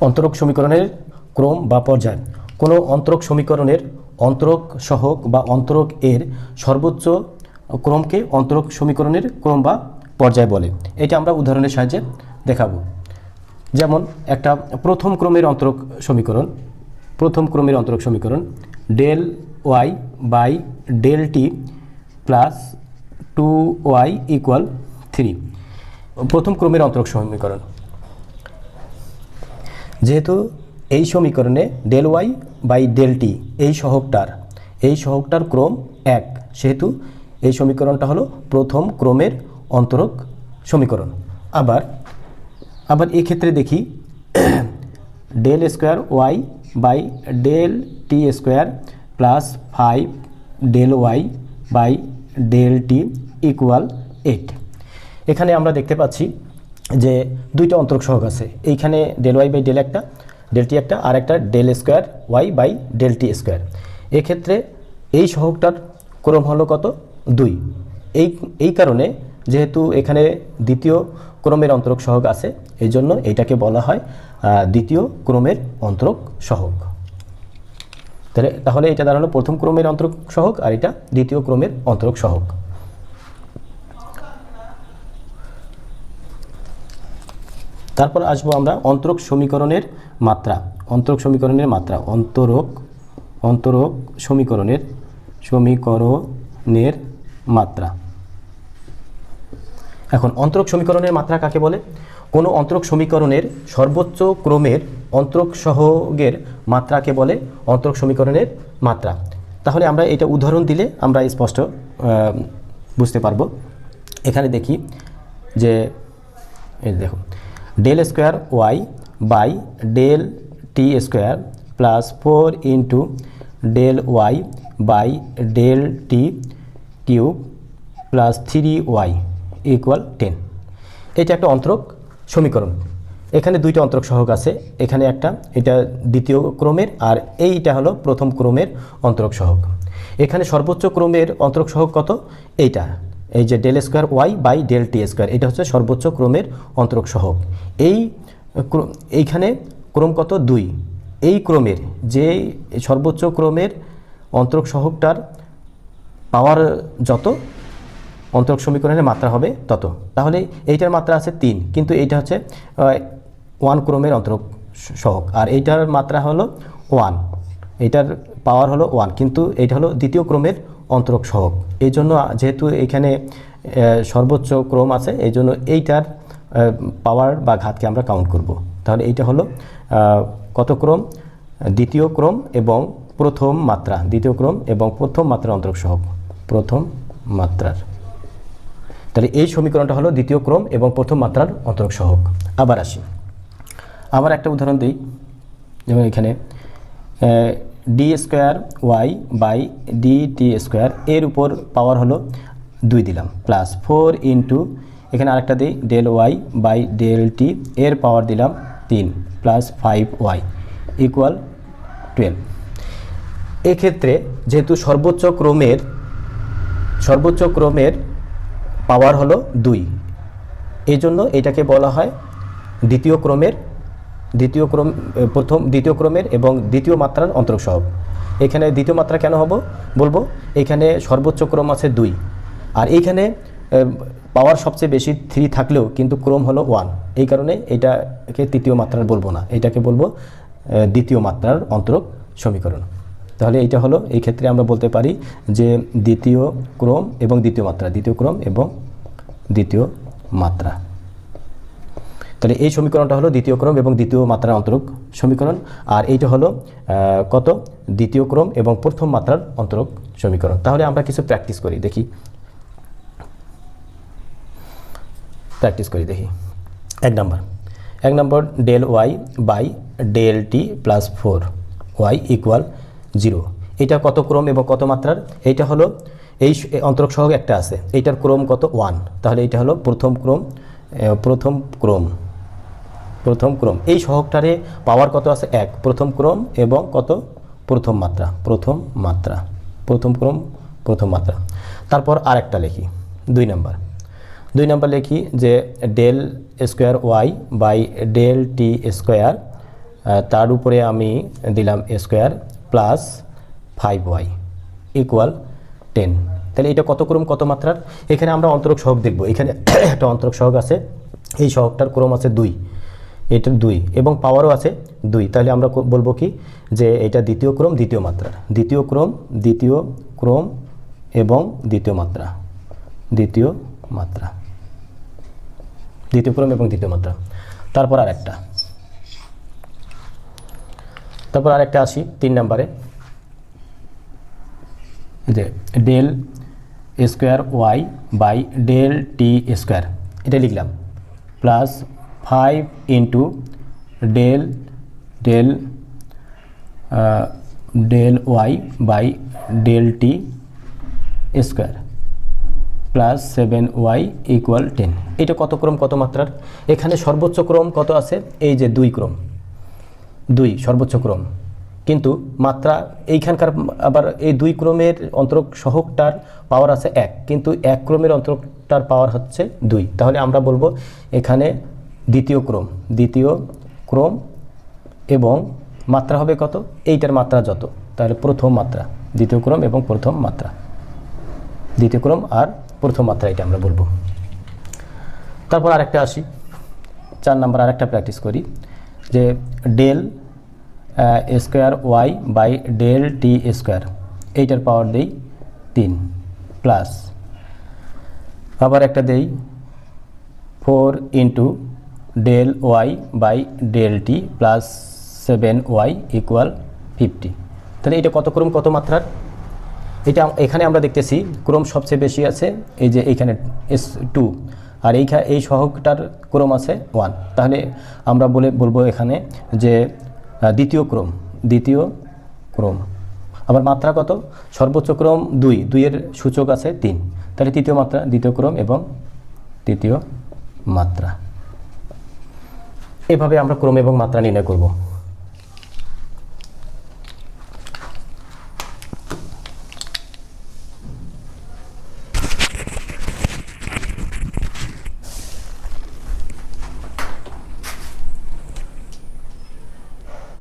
অন্তরক সমীকরণের ক্রম বা পর্যায়। কোনো অন্তরক সমীকরণের অন্তরক সহক বা অন্তরক এর সর্বোচ্চ ক্রমকে অন্তরক সমীকরণের ক্রম বা পর্যায় বলে। এটা আমরা উদাহরণের সাহায্যে দেখাবো। যেমন একটা প্রথম ক্রমের অন্তরক সমীকরণ প্রথম ক্রমের অন্তরক সমীকরণ del Y by del T plus two Y equal three. প্রথম ক্রমের অন্তরক সমীকরণ যেহেতু এই সমীকরণে del Y by del T এই সহগটার এই সহগটার ক্রম এক। সেহেতু এই সমীকরণটা হলো প্রথম ক্রমের অন্তরক সমীকরণ। আবার আবার এক্ষেত্রে দেখি del square Y by del T square plus five del Y by del T equal eight এখানে আমরা দেখতে পাচ্ছি যে দুইটা অন্তরক সহগ আছে। এইখানে ডেল ওয়াই বাই ডেল একটা ডেল টি একটা, আর একটা del square Y by del T square এক্ষেত্রে এই সহগটার ক্রম হলো কত? দুই। এই এই কারণে যেহেতু এখানে দ্বিতীয় ক্রমের অন্তরক সহগ আছে এই জন্য এইটাকে বলা হয় দ্বিতীয় ক্রমের অন্তরক সহগ তাহলে তাহলে এটা দাঁড়াল প্রথম ক্রমের অন্তরক সহগ আর এটা দ্বিতীয় ক্রমের অন্তরক সহগ তারপর আসব আমরা অন্তরক সমীকরণের মাত্রা, অন্তরক সমীকরণের মাত্রা, অন্তরক অন্তরক সমীকরণের সমীকরণের মাত্রা। এখন অন্তরক সমীকরণের মাত্রা কাকে বলে? কোনো অন্তরক সমীকরণের সর্বোচ্চ ক্রমের অন্তরক সহগের মাত্রাকে বলে? অন্তরক সমীকরণের মাত্রা। তাহলে আমরা এটা উদাহরণ দিলে আমরা স্পষ্ট বুঝতে পারব। এখানে দেখি যে দেখো del square Y by del T square plus four into del Y by del T cube plus three Y equal ten এটা একটা অন্তরক সমীকরণ। এখানে দুইটা অন্তরক সহগ আছে। এখানে একটা, এটা দ্বিতীয় ক্রমের, আর এইটা হলো প্রথম ক্রমের অন্তরক সহগ। এখানে সর্বোচ্চ ক্রমের অন্তরক সহগ কত? এইটা। এই যে del square Y by del T square, এটা হচ্ছে সর্বোচ্চ ক্রমের অন্তরক সহগ এই এইখানে ক্রম কত? দুই। এই ক্রমের যে সর্বোচ্চ ক্রমের অন্তরক সহগটার পাওয়ার যত, অন্তরক সমীকরণের মাত্রা হবে তত। তাহলে এইটার মাত্রা আছে তিন, কিন্তু এইটা হচ্ছে ওয়ান ক্রমের অন্তরক স- সহগ আর এইটার মাত্রা হলো ওয়ান এইটার পাওয়ার হলো ওয়ান কিন্তু এইটা হলো দ্বিতীয় ক্রমের অন্তরক সহগ এই জন্য যেহেতু এখানে সর্বোচ্চ ক্রম আছে এই জন্য এইটার পাওয়ার বা ঘাতকে আমরা কাউন্ট করব। তাহলে এইটা হলো কত ক্রম? দ্বিতীয় ক্রম এবং প্রথম মাত্রা। দ্বিতীয় ক্রম এবং প্রথম মাত্রার অন্তরক সহগ প্রথম মাত্রার। তাহলে এই সমীকরণটা হলো দ্বিতীয় ক্রম এবং প্রথম মাত্রার অন্তরক সহগ আবার আসি। আবার একটা উদাহরণ দিই। যেমন এখানে D square Y by D T square এর উপর পাওয়ার হলো দুই দিলাম। প্লাস ফোর ইন্টু এখানে আরেকটা দিই del Y by del T এর পাওয়ার দিলাম তিন plus five Y equal twelve এক্ষেত্রে যেহেতু সর্বোচ্চ ক্রমের সর্বোচ্চ ক্রমের পাওয়ার হলো দুই এই জন্য এটাকে বলা হয় দ্বিতীয় ক্রমের দ্বিতীয় ক্রম প্রথম, দ্বিতীয় ক্রমের এবং দ্বিতীয় মাত্রার অন্তরক সহগ এখানে দ্বিতীয় মাত্রা কেন হব? বলব, এখানে সর্বোচ্চ ক্রম আছে দুই। আর এইখানে পাওয়ার সবচেয়ে বেশি থ্রি থাকলেও কিন্তু ক্রম হলো ওয়ান এই কারণে এটাকে তৃতীয় মাত্রার বলব না। এটাকে বলব দ্বিতীয় মাত্রার অন্তরক সমীকরণ। তাহলে এইটা হলো, এই ক্ষেত্রে আমরা বলতে পারি যে দ্বিতীয় ক্রম এবং দ্বিতীয় মাত্রা, দ্বিতীয় ক্রম এবং দ্বিতীয় মাত্রা। তাহলে এই সমীকরণটা হলো দ্বিতীয় ক্রম এবং দ্বিতীয় মাত্রার অন্তরক সমীকরণ। আর এইটা হলো কত? দ্বিতীয় ক্রম এবং প্রথম মাত্রার অন্তরক সমীকরণ। তাহলে আমরা কিছু প্র্যাকটিস করি, দেখি। প্র্যাকটিস করি, দেখি। এক নম্বর। এক নম্বর, del Y by del T plus four, Y equal zero. এটা কত ক্রম এবং কত মাত্রার? এইটা হলো, এই অন্তরক সহগ একটা আছে। এইটার ক্রম কত? ওয়ান। তাহলে এটা হলো প্রথম ক্রম প্রথম ক্রম। প্রথম ক্রম। এই সহগটারে পাওয়ার কত আছে? এক। প্রথম ক্রম এবং কত? প্রথম মাত্রা। প্রথম মাত্রা। প্রথম ক্রম, প্রথম মাত্রা। তারপর আরেকটা লিখি। দুই নাম্বার। দুই নাম্বার লিখি যে del square Y by del T square তার উপরে আমি দিলাম square plus five Y equal ten. তাহলে এটা কত ক্রম, কত মাত্রার? এখানে আমরা অন্তরক সহগ দেখব। এখানে একটা অন্তরক সহগ আছে। এই সহগটার ক্রম আছে দুই। এটার দুই এবং পাওয়ারও আছে দুই। তাহলে আমরা বলব কি? যে এটা দ্বিতীয় ক্রম, দ্বিতীয় মাত্রার দ্বিতীয় ক্রম দ্বিতীয় ক্রম এবং দ্বিতীয় মাত্রা। দ্বিতীয় মাত্রা। দ্বিতীয় ক্রম এবং দ্বিতীয় মাত্রা। তারপর আর একটা তারপর আরেকটা আসি তিন নম্বরে। যে del square Y by del T square. এটা লিখলাম। Plus five into del del del Y by del T square plus seven Y equal ten এটা কত ক্রম, কত মাত্রার? এখানে সর্বোচ্চ ক্রম কত আছে? এই যে দুই ক্রম। দুই, সর্বোচ্চ ক্রম। কিন্তু মাত্রা, এইখানকার আবার এই দুই ক্রমের অন্তরক সহকটার পাওয়ার আছে এক। কিন্তু এক ক্রমের অন্তরকটার পাওয়ার হচ্ছে দুই। তাহলে আমরা বলব এখানে দ্বিতীয় ক্রম দ্বিতীয় ক্রম এবং মাত্রা হবে কত? এইটার মাত্রা যত। তাহলে প্রথম মাত্রা, দ্বিতীয় ক্রম এবং প্রথম মাত্রা। দ্বিতীয় ক্রম আর প্রথম মাত্রা এটা আমরা বলব। তারপর আরেকটা আসি। চার নাম্বার আরেকটা প্র্যাকটিস করি, যে del square Y by del T square এইটার পাওয়ার দেই তিন প্লাস আবার একটা দেই four into del Y by del T plus seven Y equal fifty তাহলে এটা কত ক্রম, কত মাত্রার? এটা এখানে আমরা দেখতেছি, ক্রম সবচেয়ে বেশি আছে, এই যে এইখানে এস টু আর এইখা এই সহগটার ক্রম আছে ওয়ান তাহলে আমরা বলে, বলব এখানে যে দ্বিতীয় ক্রম দ্বিতীয় ক্রম। আবার মাত্রা কত? সর্বোচ্চ ক্রম দুই, দুইয়ের সূচক আছে তিন। তাহলে তৃতীয় মাত্রা, দ্বিতীয় ক্রম এবং তৃতীয় মাত্রা। এভাবে আমরা ক্রম এবং মাত্রা নির্ণয় করব।